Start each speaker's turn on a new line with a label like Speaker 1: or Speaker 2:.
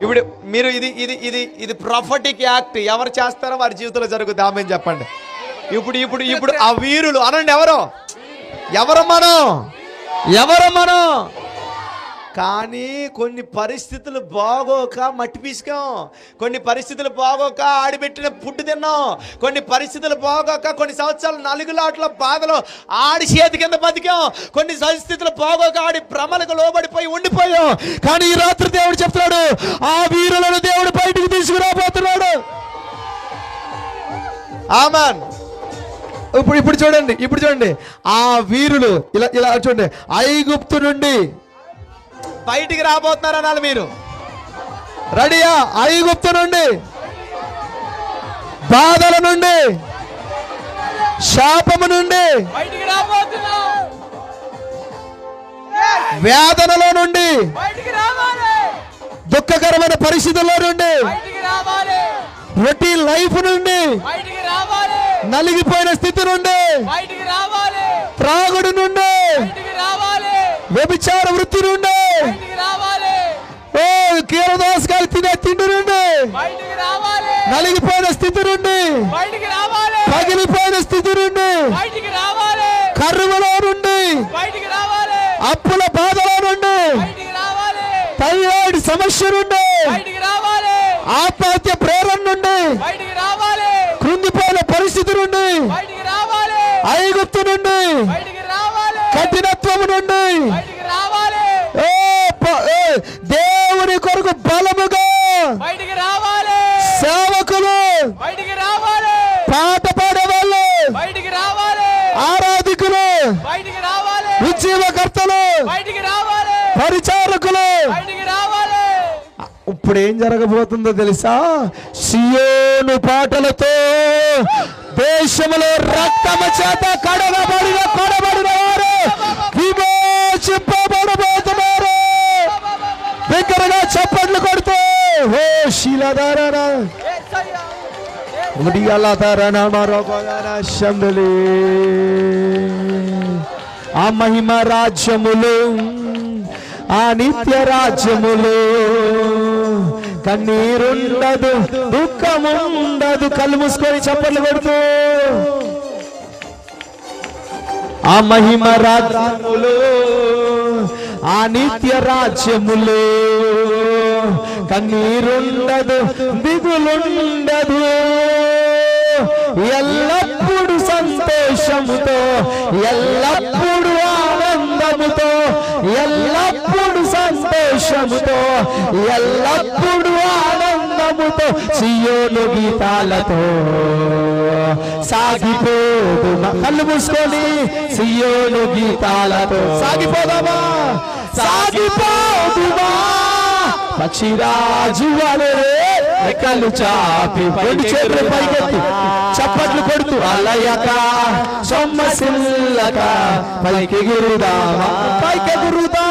Speaker 1: ఇప్పుడు మీరు ఇది ఇది ఇది ఇది ప్రాఫటిక్ యాక్ట్ ఎవరు చేస్తారో వారి జీవితంలో జరుగుతుంది ఆమె చెప్పండి? ఇప్పుడు ఇప్పుడు ఇప్పుడు ఆ వీరులు అనండి ఎవరు? ఎవరు మనం? ఎవరు మనం? కానీ కొన్ని పరిస్థితులు బాగోక మట్టి పీసుకాం. కొన్ని పరిస్థితులు బాగోక ఆడిపెట్టిన పుట్టు తిన్నాం. కొన్ని పరిస్థితులు బాగోక కొన్ని సంవత్సరాలు నలుగులాట్ల బాధలో ఆడి చేతి కింద బతికాం. కొన్ని పరిస్థితులు బాగోక ఆడి భ్రమలకు లోబడిపోయి ఉండిపోయాం. కానీ ఈ రాత్రి దేవుడు చెప్తున్నాడు ఆ వీరులను దేవుడు బయటికి తీసుకురాబోతున్నాడు. ఆమాన్. ఇప్పుడు ఇప్పుడు చూడండి ఇప్పుడు చూడండి. ఆ వీరులు ఇలా ఇలా చూడండి. ఐగుప్తు నుండి బయటికి రాబోతున్నారు అనాలి మీరు. రెడీయా? ఐగుప్తు నుండి బాధల నుండి శాపము నుండి వేదనలో నుండి దుఃఖకరమైన పరిస్థితుల్లో నుండి రొటీన్ లైఫ్ నుండి నలిగిపోయిన స్థితి నుండి త్రాగుడు నుండి వ్యభిచార వృత్తి నుండి ఓ కీరదోసకాయలు తినే తిండి నుండి నలిగిపోయిన స్థితి నుండి పగిలిపోయిన స్థితి నుండి కరువులో నుండి అప్పుల బాధలో నుండి థైరాయిడ్ సమస్య నుండి ఆత్మహత్య ప్రేరణ నుండి కృంగిపోయిన పరిస్థితి నుండి ఐగుప్తు నుండి కఠినత్వము నుండి. దేవుని కొరకు బలముగా సేవకులు పాట పాడేవాళ్ళు ఆరాధికులు ఉద్యోగకర్తలు పరిచారకులు. ఇప్పుడు ఏం జరగబోతుందో తెలుసా? సియోను పాటలతో దేశములో రక్తము చేత కడగబడిన కొడబడిన శీలధారణ ఉడియాలధారణ మరొకగాన శంబలి ఆ మహిమ రాజ్యములు ఆ నిత్య రాజ్యములు కన్నీరుండదు దుఃఖముండదు కళ్ళు మూసుకొని చప్పట్లు కొడుతూ ఆ మహిమ రాజ్యములు ఆ నిత్య రాజ్యములు కన్నీరుండదు దిగులుండదు ఎల్లప్పుడు సంతోషముతో ఎల్లప్పుడు ఆనందముతో ఎల్లప్పుడు సంతోషముతో ఎల్లప్పుడు ఆనందముతో సియోను గీతాలతో సాగిపోదు కళ్ళు మూసుకొని సియోను గీతాలతో సాగిపోదామా? సాగిపోదుమా పక్షిరాజు వలె రెక్కలు చాపి రెండు చేతులు పైకెత్తి చప్పట్లు కొడుతూ అలయక సొమ్మసిల్లక పైకి గురుదామా పైకి గురుదా